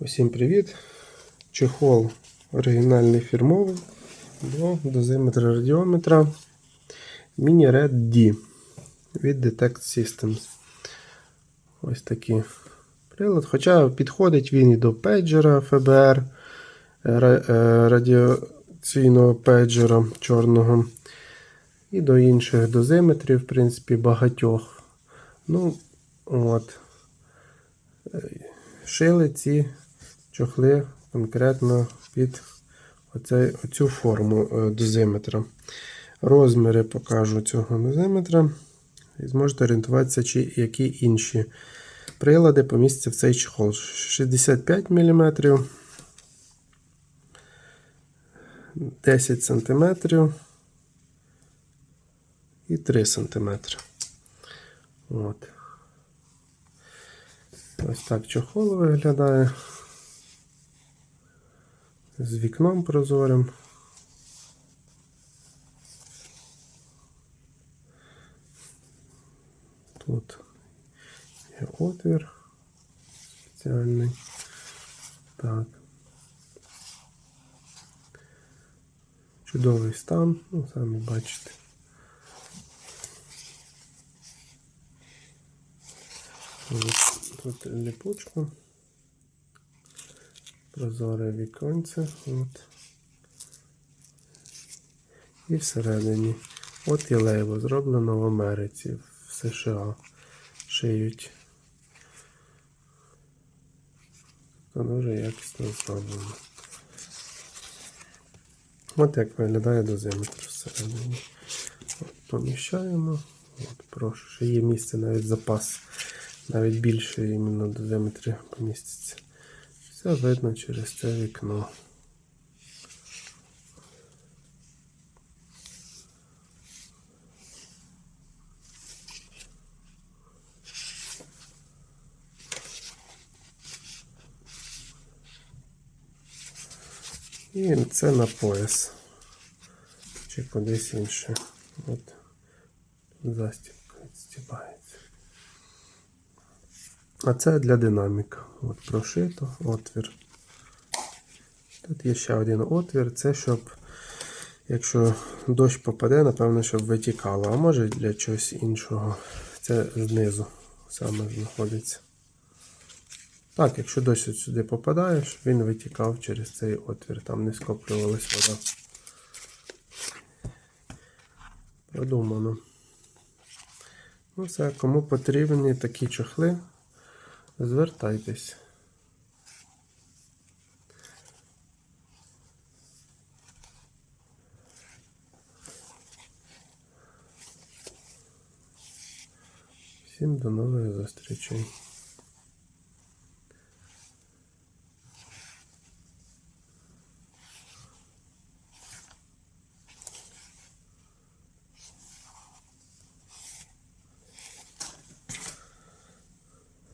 Усім привіт! Чехол оригінальний фірмовий до дозиметра радіометра Mini Red D від Detect Systems. Ось такий прилад. Хоча підходить він і до пейджера ФБР, е, радіаційного пейджера чорного, і до інших дозиметрів, в принципі, багатьох. Ну, от. Шили ці чохли конкретно під оцей, оцю форму е, дозиметра. Розміри покажу цього дозиметра. І зможете орієнтуватися, чи які інші прилади помістяться в цей чохол. 65 мм, 10 см і 3 см. От. Ось так чохол виглядає. З вікном прозорим. Тут є отвір спеціальний. Так. Чудовий стан, ну, самі бачите. Тут ліпучка. Прозоре віконце. От. І всередині. От і лейбо. Зроблено в Америці, в США. Шиють. Це дуже якісно зроблено. От як виглядає дозиметр всередині. От, поміщаємо. От, прошу, ще є місце навіть запас. Навіть більше іменно дозиметрі поміститься. Все видно через це вікно. І це на пояс. Чи кудись інше. От застібка відстібається. А це для динаміка. От прошито отвір. Тут є ще один отвір, це щоб, якщо дощ попаде, напевно, щоб витікало, а може для чогось іншого. Це знизу саме знаходиться. Так, якщо дощ сюди попадає, щоб він витікав через цей отвір, там не скоплювалась вода. Продумано. Ну все, кому потрібні такі чохли, звертайтесь. Всім до нових зустрічей.